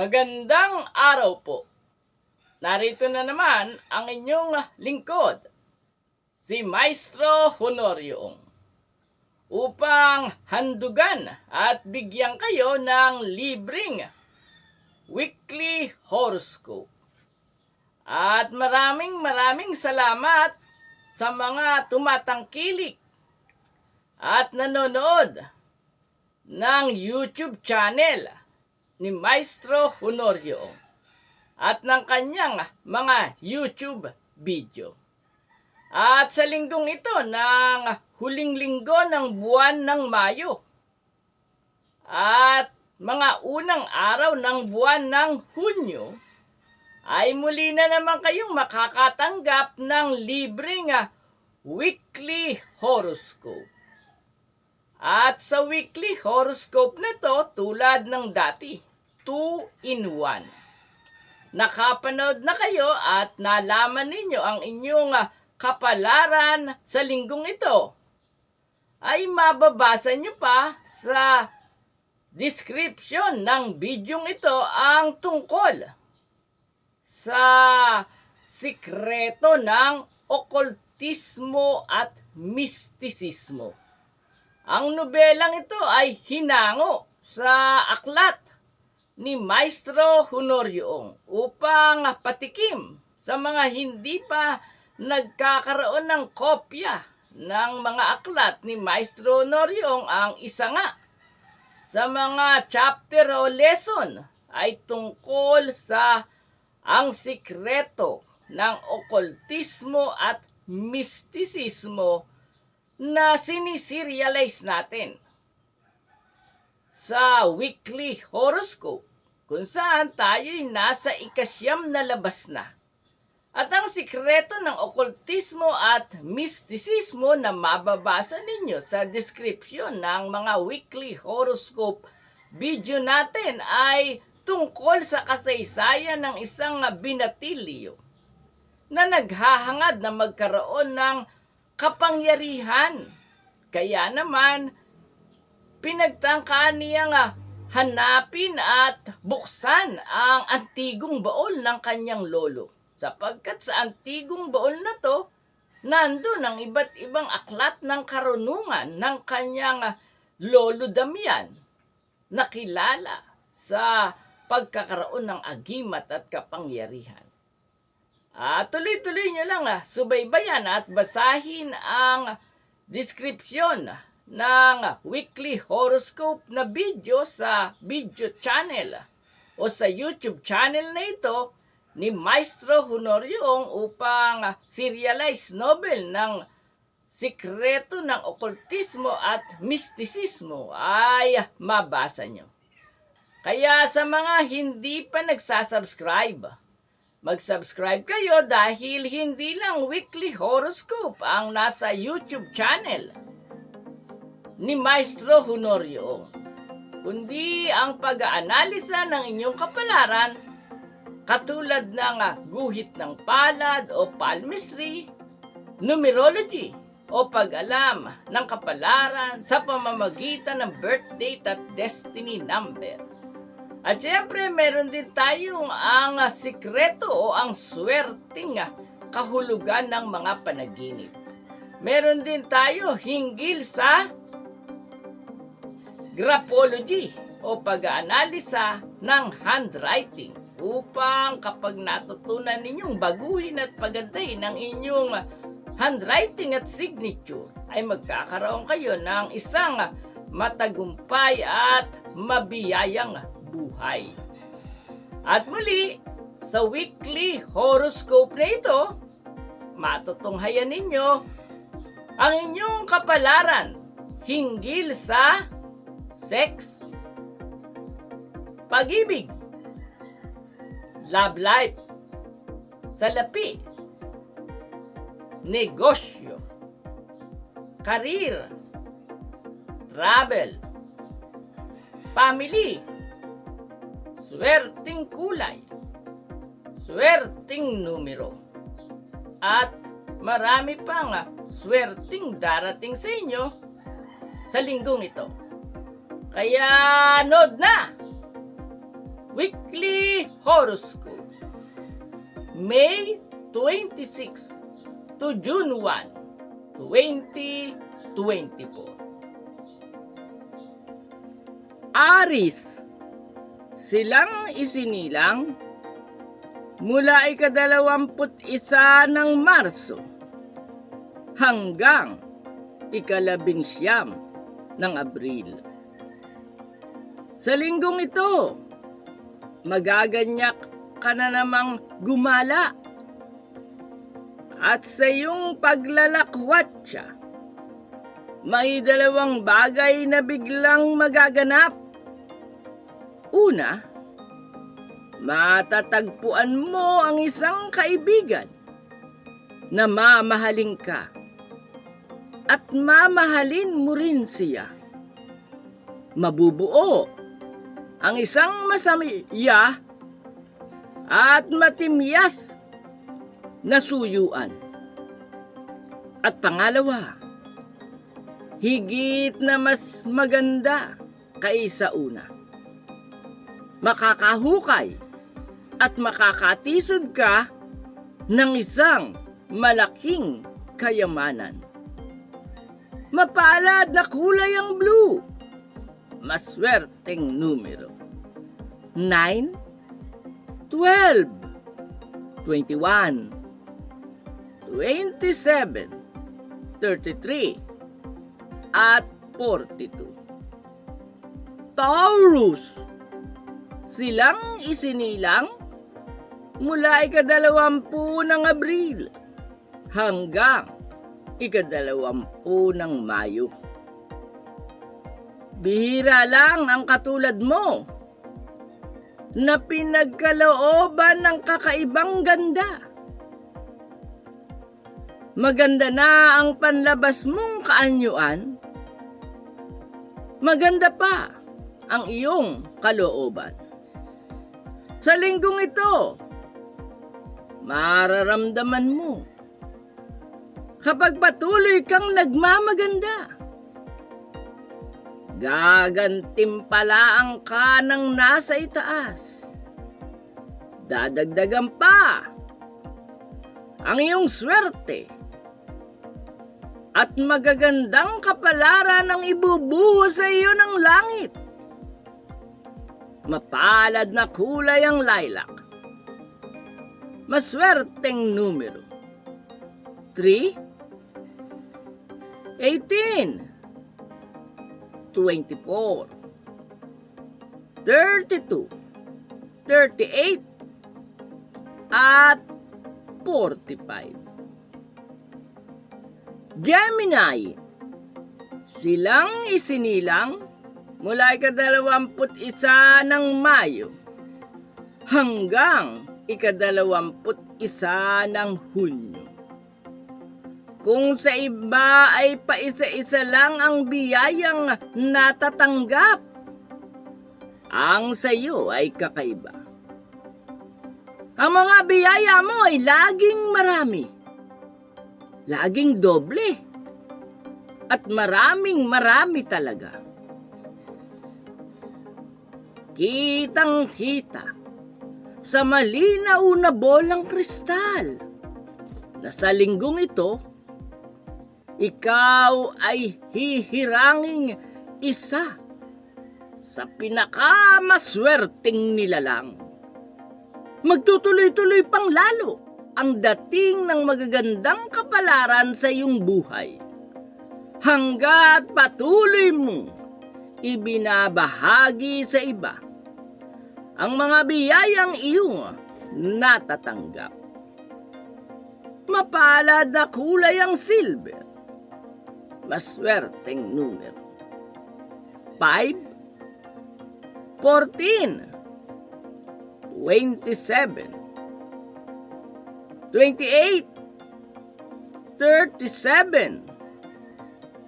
Magandang araw po. Narito na naman ang inyong lingkod, si Maestro Honorio, upang handugan at bigyan kayo ng libreng weekly horoscope. At maraming maraming salamat sa mga tumatangkilik at nanonood ng YouTube channel ni Maestro Honorio at ng kanyang mga YouTube video. At sa linggong ito ng huling linggo ng buwan ng Mayo at mga unang araw ng buwan ng Hunyo ay muli na naman kayong makakatanggap ng libreng ah, weekly horoscope. At sa weekly horoscope na to, tulad ng dati, 2 in 1. Nakapanood na kayo at nalaman ninyo ang inyong ah, kapalaran sa linggong ito. Ay mababasa nyo pa sa description ng bidyong ito ang tungkol sa sikreto ng okultismo at mistisismo. Ang nobelang ito ay hinango sa aklat ni Maestro Honorio upang patikim sa mga hindi pa nagkakaroon ng kopya ng mga aklat ni Maestro Honorio. Ang isa nga sa mga chapter o lesson ay tungkol sa ang sikreto ng okultismo at mistisismo na siniserialize natin. Sa weekly horoscope kung saan tayo'y nasa ikasyam na labas na. At ang sikreto ng okultismo at mistisismo na mababasa ninyo sa description ng mga weekly horoscope video natin ay tungkol sa kasaysayan ng isang binatilyo na naghahangad na magkaroon ng kapangyarihan. Kaya naman, pinagtangkaan niya nga hanapin at buksan ang antigong baol ng kanyang lolo. Sapagkat sa antigong baol na to, nandun ang iba't ibang aklat ng karunungan ng kanyang lolo Damian na kilala sa pagkakaroon ng agimat at kapangyarihan. Ah, tuloy-tuloy nyo lang ah, subaybayan at basahin ang description ng weekly horoscope na video sa video channel o sa YouTube channel na ito ni Maestro Honorio upang serialize novel ng sikreto ng okultismo at mistisismo ay mabasa nyo. Kaya sa mga hindi pa nagsasubscribe, mag-subscribe kayo dahil hindi lang weekly horoscope ang nasa YouTube channel ni Maestro Honorio, kundi ang pag-aanalisa ng inyong kapalaran katulad ng ah, guhit ng palad o palmistry, numerology o pag-alam ng kapalaran sa pamamagitan ng birth date at destiny number. At syempre, meron din tayong ang ah, sikreto o ang swerting ah, kahulugan ng mga panaginip. Meron din tayo hinggil sa graphology o pag-aanalisa ng handwriting upang kapag natutunan ninyong baguhin at pagandahin ng inyong handwriting at signature ay magkakaroon kayo ng isang matagumpay at mabiyayang buhay. At muli, sa weekly horoscope na ito, matutunghayan ninyo ang inyong kapalaran hinggil sa sex, pag-ibig, love life, salapi, negosyo, karir, travel, family, swerting kulay, swerting numero, at marami pang swerting darating sa inyo sa linggong ito. Kaya nood na! Weekly Horoscope May 26 to June 1, 2024 Aris Silang isinilang mula ikadalawamput isa ng Marso hanggang ikalabing siyam ng Abril. Sa linggong ito, magaganyak ka na namang gumala. At sa iyong paglalakwatsa, may dalawang bagay na biglang magaganap. Una, matatagpuan mo ang isang kaibigan na mamahalin ka at mamahalin mo rin siya. Mabubuo ang isang masamiya at matimyas na suyuan. At pangalawa, higit na mas maganda kaysa una. Makakahukay at makakatisod ka ng isang malaking kayamanan. Mapalad na kulay ang blue. Maswerteng numero. 9, 12, 21, 27, 33, at 42. Taurus. Silang isinilang mula ikadalawampu ng Abril hanggang ikadalawampu ng Mayo. Bihira lang ang katulad mo na pinagkalooban ng kakaibang ganda. Maganda na ang panlabas mong kaanyuan. Maganda pa ang iyong kalooban. Sa linggong ito, mararamdaman mo kapag patuloy kang nagmamaganda. Gagantimpalaan ka ng nasa itaas. Dadagdagan pa ang iyong swerte at magagandang kapalaran ang ibubuho sa iyo ng langit. Mapalad na kulay ang lilac. Maswerteng numero. 3 18 24 32 38 at 45 Gemini Silang isinilang mula ikadalawamput isa ng Mayo hanggang ikadalawamput isa ng Hunyo. Kung sa iba ay paisa-isa lang ang biyayang natatanggap, ang sa iyo ay kakaiba. Ang mga biyaya mo ay laging marami, laging doble, at maraming marami talaga. Kitang-kita sa malinaw na bolang kristal na sa linggong ito, ikaw ay hihiranging isa sa pinakamaswerteng nilalang. Magtutuloy-tuloy pang lalo ang dating ng magagandang kapalaran sa iyong buhay. Hanggat patuloy mong ibinabahagi sa iba ang mga biyayang iyong natatanggap. Mapalad na kulay ang silver maswerteng numero. 5, 14, 27, 28, 37,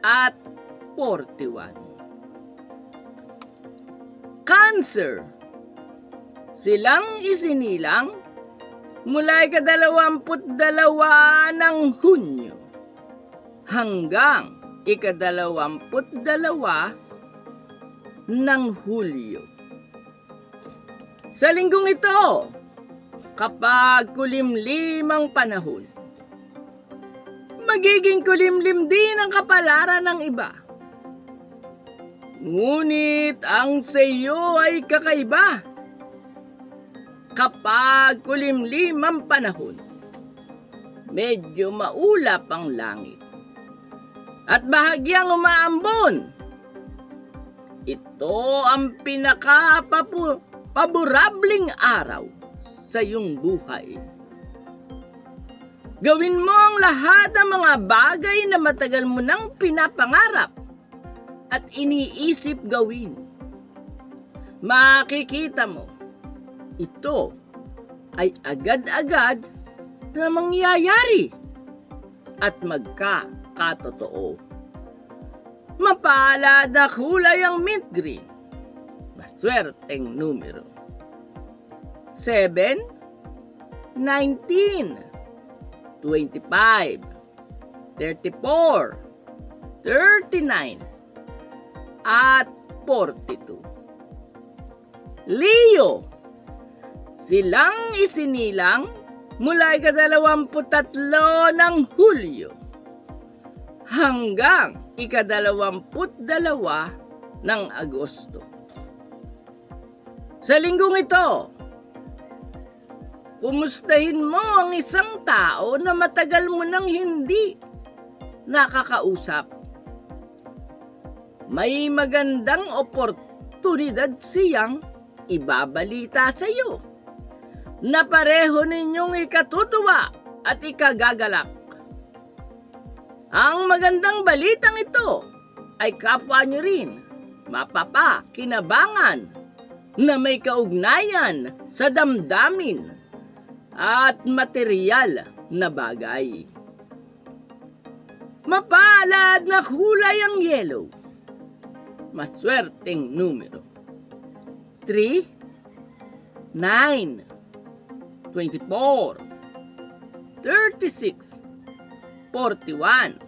at 41. Cancer. Silang isinilang mula ikadalawamput dalawa ng Hunyo hanggang ikadalawamput dalawa ng Hulyo. Sa linggong ito, kapag kulimlim ang panahon, magiging kulimlim din ang kapalaran ng iba. Ngunit ang sa iyo ay kakaiba. Kapag kulimlim ang panahon, medyo maulap ang langit. At bahagyang umaambon. Ito ang pinaka-paborabling araw sa iyong buhay. Gawin mo ang lahat ng mga bagay na matagal mo nang pinapangarap at iniisip gawin. Makikita mo, ito ay agad-agad na mangyayari at magkakatotoo. Mapalad na kulay ang mint green. Maswerteng numero. 7, 19, 25, 34, 39, at 42. Leo, silang isinilang mula ikadalawamputatlo ng Hulyo hanggang ikadalawamput-dalawa ng Agosto. Sa linggong ito, kumustahin mo ang isang tao na matagal mo nang hindi nakakausap. May magandang oportunidad siyang ibabalita sa iyo na pareho ninyong ikatutuwa at ikagagalak. Ang magandang balitang ito ay kapwa niyo rin mapapa kinabangan na may kaugnayan sa damdamin at material na bagay. Mapalad na kulay ang yellow. Maswerteng numero. 3, 9, 24, 36, 41,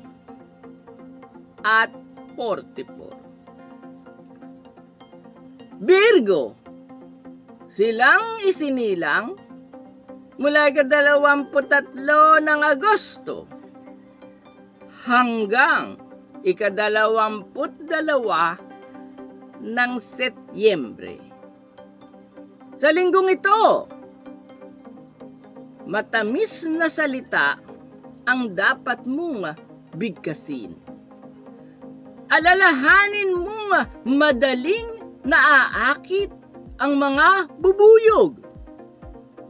at 44. Virgo, silang isinilang mula ikadalawamputatlo ng Agosto hanggang ikadalawamput-dalawa ng Setyembre. Sa linggong ito, matamis na salita ang dapat mong bigkasin. Alalahanin mong madaling naaakit ang mga bubuyog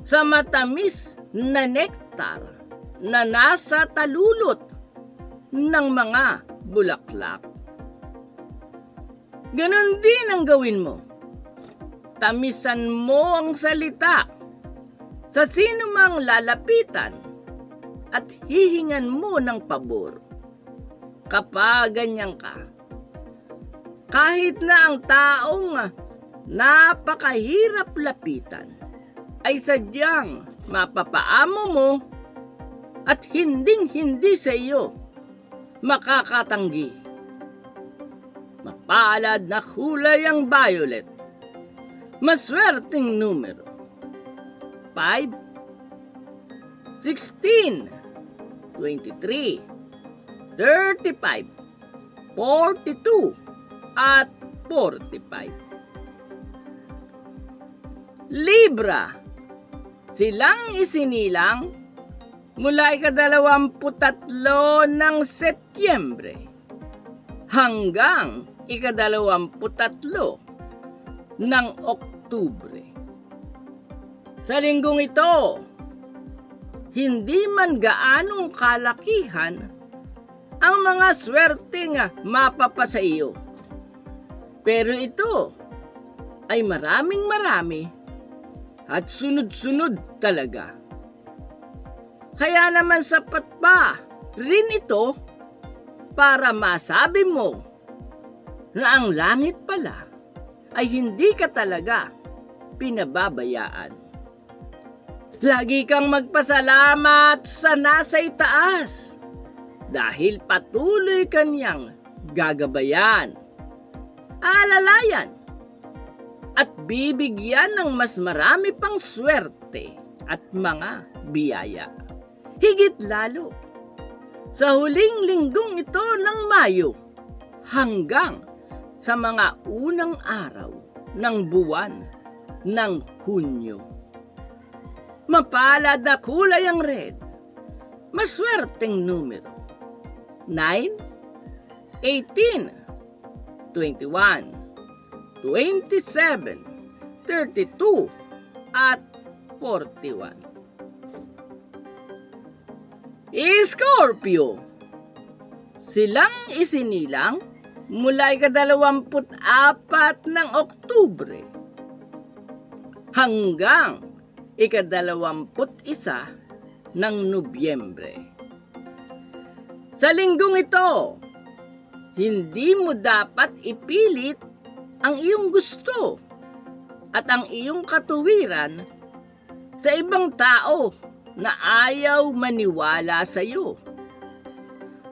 sa matamis na nektar na nasa talulot ng mga bulaklak. Ganon din ang gawin mo. Tamisan mo ang salita sa sino mang lalapitan at hihingan mo ng pabor. Kapag ganyan ka, kahit na ang taong napakahirap lapitan, ay sadyang mapapaamo mo at hinding-hindi sa iyo makakatanggi. Mapalad na kulay ang violet. Maswerteng numero. 5, 16, 23, 35, 42, at 45. Libra, silang isinilang mula ikadalawamputatlo ng Setyembre hanggang ikadalawamputatlo ng Oktubre. Sa linggong ito, hindi man gaanong kalakihan ang mga swerteng mapapa sa iyo. Pero ito ay maraming marami at sunod-sunod talaga. Kaya naman sapat pa rin ito para masabi mo na ang langit pala ay hindi ka talaga pinababayaan. Lagi kang magpasalamat sa nasa itaas dahil patuloy kanyang gagabayan, alalayan, at bibigyan ng mas marami pang swerte at mga biyaya. Higit lalo, sa huling linggong ito ng Mayo hanggang sa mga unang araw ng buwan ng Hunyo. Mapalad na kulay ang red, maswerteng numero. 9, 18, 21, 27, 32, at 41. Scorpio Silang isinilang mula ikadalawamput apat ng Oktubre hanggang ikadalawamput isa ng Nobyembre. Sa linggong ito, hindi mo dapat ipilit ang iyong gusto at ang iyong katuwiran sa ibang tao na ayaw maniwala sa iyo.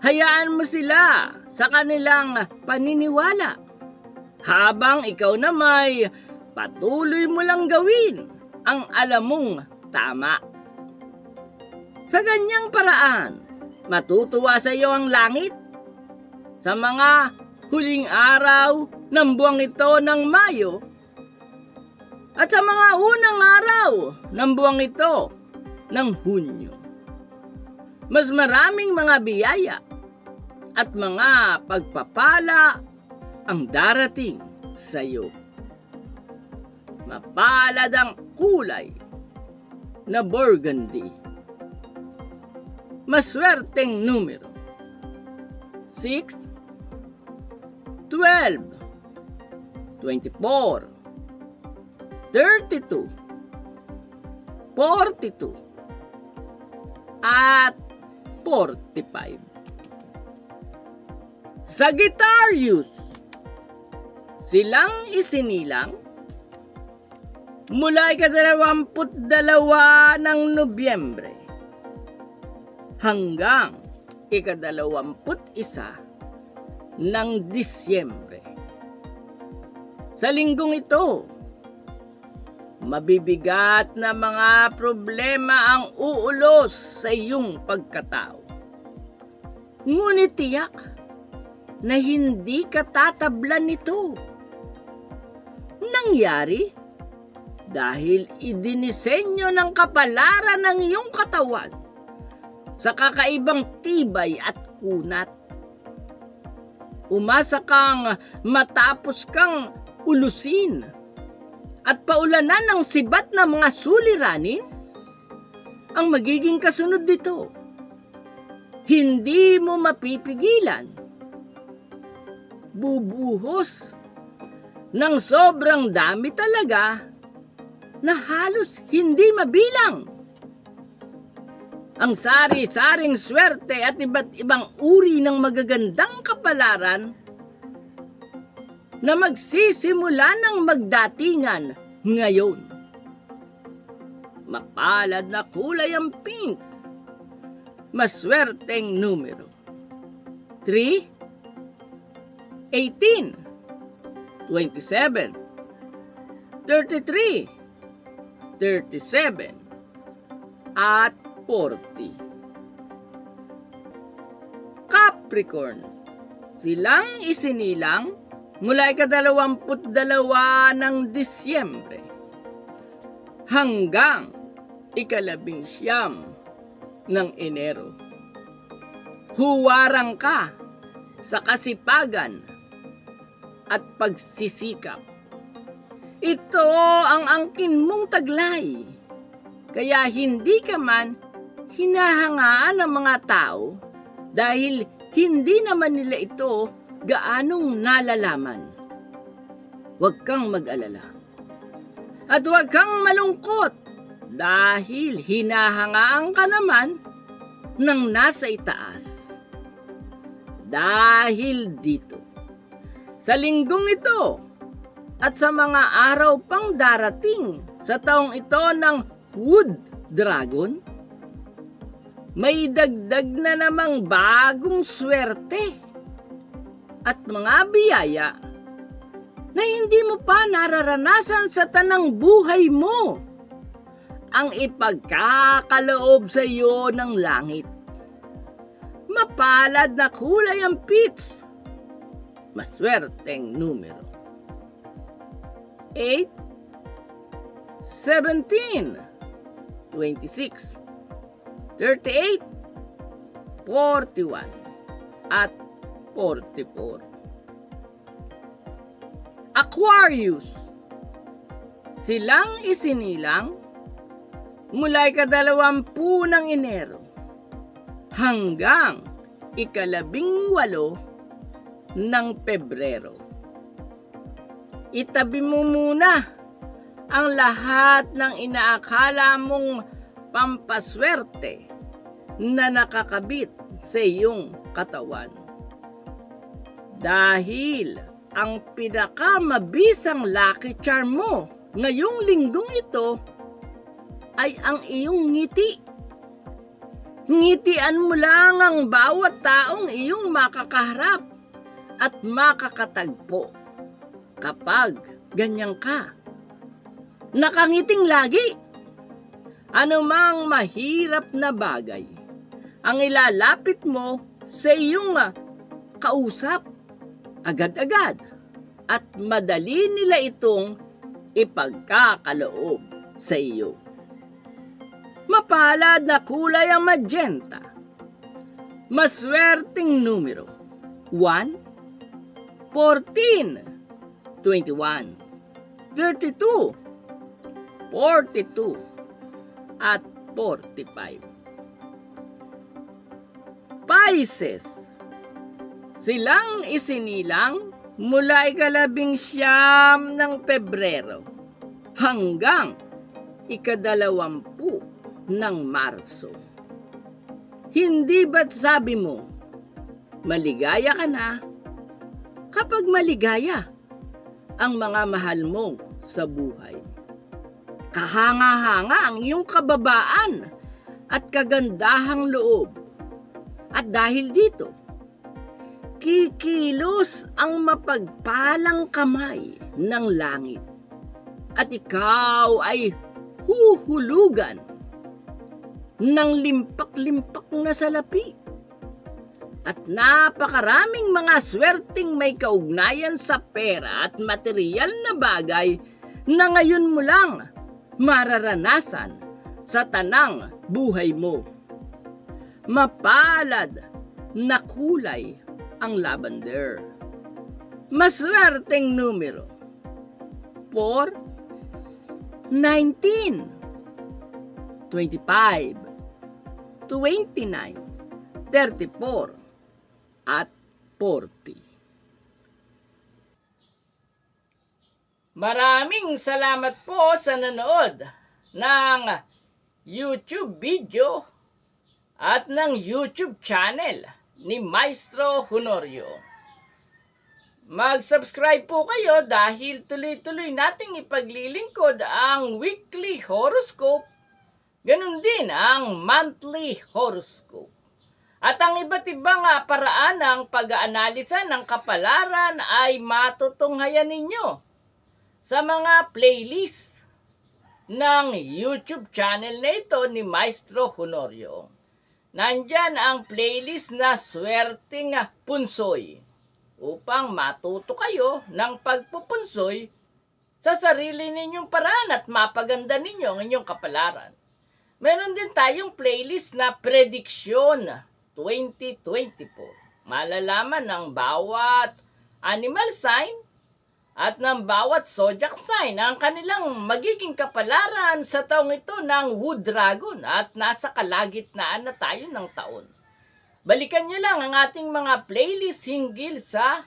Hayaan mo sila sa kanilang paniniwala habang ikaw na may patuloy mo lang gawin ang alam mong tama. Sa ganyang paraan, matutuwa sa iyo ang langit sa mga huling araw ng buwang ito ng Mayo at sa mga unang araw ng buwang ito ng Hunyo. Mas maraming mga biyaya at mga pagpapala ang darating sa iyo. Mapalad ang kulay na burgundy. Maswerteng numero. 6, 12, 24, 32, 42, at 45. Sagittarius, silang isinilang mula ikadalawamput dalawa ng Nobyembre hanggang ikadalawamput isa ng Disyembre. Sa linggong ito, mabibigat na mga problema ang uulos sa iyong pagkatao. Ngunit tiyak na hindi ka tatablan nito. Nangyari dahil idinisenyo ng kapalaran ng iyong katawan sa kakaibang tibay at kunat. Umasa kang matapos kang ulusin at paulanan ng sibat na mga suliranin ang magiging kasunod nito. Hindi mo mapipigilan. Bubuhos ng sobrang dami talaga na halos hindi mabilang. Ang sari-saring swerte at iba't ibang uri ng magagandang kapalaran na magsisimula ng magdatingan ngayon. Mapalad na kulay ang pink. Maswerteng numero. 3, 18, 27, 33, 37, at 40. Capricorn. Silang isinilang mula ikadalawamput dalawa ng Disyembre hanggang ikalabing siyam ng Enero. Huwarang ka sa kasipagan at pagsisikap. Ito ang angkin mong taglay. Kaya hindi ka man hinahangaan ng mga tao dahil hindi naman nila ito gaanong nalalaman. Huwag kang mag-alala. At huwag kang malungkot dahil hinahangaan ka naman ng nasa itaas. Dahil dito, sa linggong ito at sa mga araw pang darating sa taong ito ng Wood Dragon, may dagdag na namang bagong swerte at mga biyaya na hindi mo pa nararanasan sa tanang buhay mo ang ipagkakaloob sa iyo ng langit. Mapalad na kulay ang pits. Maswerteng numero. 8, 17, 26, 38, 41, at 44. Aquarius. Silang isinilang mula ikadalawampu ng Enero hanggang ikalabing walo ng Pebrero. Itabi mo muna ang lahat ng inaakala mong pampaswerte na nakakabit sa iyong katawan. Dahil ang pinakamabisang lucky charm mo ngayong linggong ito ay ang iyong ngiti. Ngitian mo lang ang bawat taong iyong makakaharap at makakatagpo kapag ganyan ka. Nakangiting lagi. Ano mang mahirap na bagay ang ilalapit mo sa iyong ah, kausap agad-agad at madali nila itong ipagkakaloob sa iyo. Mapalad na kulay ang magenta. Maswerteng numero. 1, 14, 21, 32, 42, at 45. Pisces. Silang isinilang mula ikalabing siyam ng Pebrero hanggang ikadalawampu ng Marso. Hindi ba't sabi mo, maligaya ka na kapag maligaya ang mga mahal mo sa buhay. Kahanga-hanga ang iyong kababaan at kagandahang loob. At dahil dito, kikilos ang mapagpalang kamay ng langit. At ikaw ay huhulugan ng limpak-limpak na salapi. At napakaraming mga swerting may kaugnayan sa pera at material na bagay na ngayon mo lang mararanasan sa tanang buhay mo. Mapalad na kulay ang lavender. Maswerteng numero. 4, 19, 25, 29, 34, at 40. Maraming salamat po sa nanood ng YouTube video at ng YouTube channel ni Maestro Honorio. Mag-subscribe po kayo dahil tuloy-tuloy nating ipaglilingkod ang weekly horoscope, ganun din ang monthly horoscope. At ang iba't ibang ah, paraan ng pag-aanalisa ng kapalaran ay matutunghayan ninyo sa mga playlist ng YouTube channel na ito ni Maestro Honorio. Nandyan ang playlist na Swerting Punsoy upang matuto kayo ng pagpupunsoy sa sarili ninyong paraan at mapaganda ninyo ang inyong kapalaran. Meron din tayong playlist na Prediksyon 2024. Malalaman ng bawat animal sign at ng bawat zodiac sign ang kanilang magiging kapalaran sa taong ito ng Wood Dragon at nasa kalagitnaan na tayo ng taon. Balikan nyo lang ang ating mga playlist hinggil sa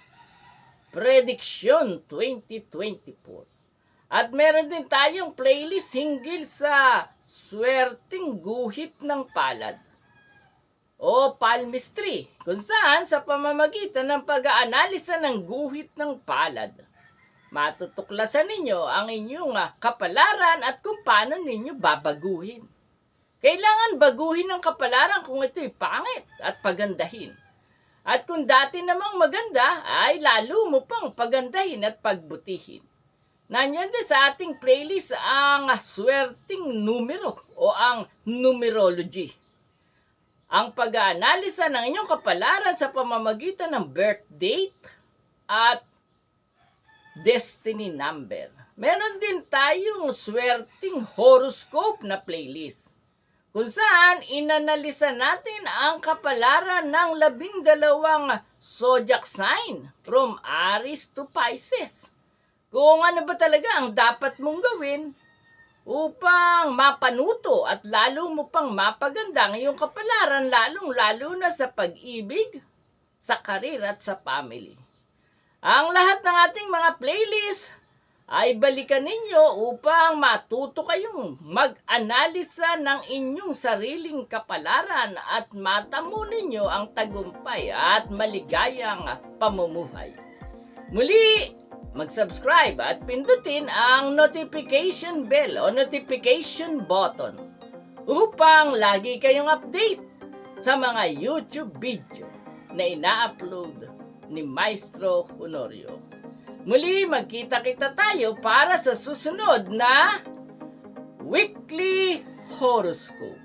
Prediction 2024. At meron din tayong playlist hinggil sa Swerting Guhit ng Palad o palmistry, kung saan sa pamamagitan ng pag-aanalisa ng guhit ng palad, matutuklasan ninyo ang inyong ah, kapalaran at kung paano ninyo babaguhin. Kailangan baguhin ang kapalaran kung ito'y pangit at pagandahin. At kung dati namang maganda, ay lalo mo pang pagandahin at pagbutihin. Nanyan din sa ating playlist ang swerting numero o ang numerology. Ang pag-aanalisa ng inyong kapalaran sa pamamagitan ng birth date at destiny number. Meron din tayong swerting horoscope na playlist kung saan inanalisa natin ang kapalaran ng labing dalawang zodiac sign from Aries to Pisces. Kung ano ba talaga ang dapat mong gawin upang mapanuto at lalo mo pang mapaganda ang iyong kapalaran lalong-lalo na sa pag-ibig, sa karir at sa family. Ang lahat ng ating mga playlist ay balikan ninyo upang matuto kayong mag-analisa ng inyong sariling kapalaran at matamo ninyo ang tagumpay at maligayang pamumuhay. Muli, mag-subscribe at pindutin ang notification bell o notification button upang lagi kayong update sa mga YouTube video na ina-upload ni Maestro Honorio. Muli, magkita-kita tayo para sa susunod na Weekly Horoscope.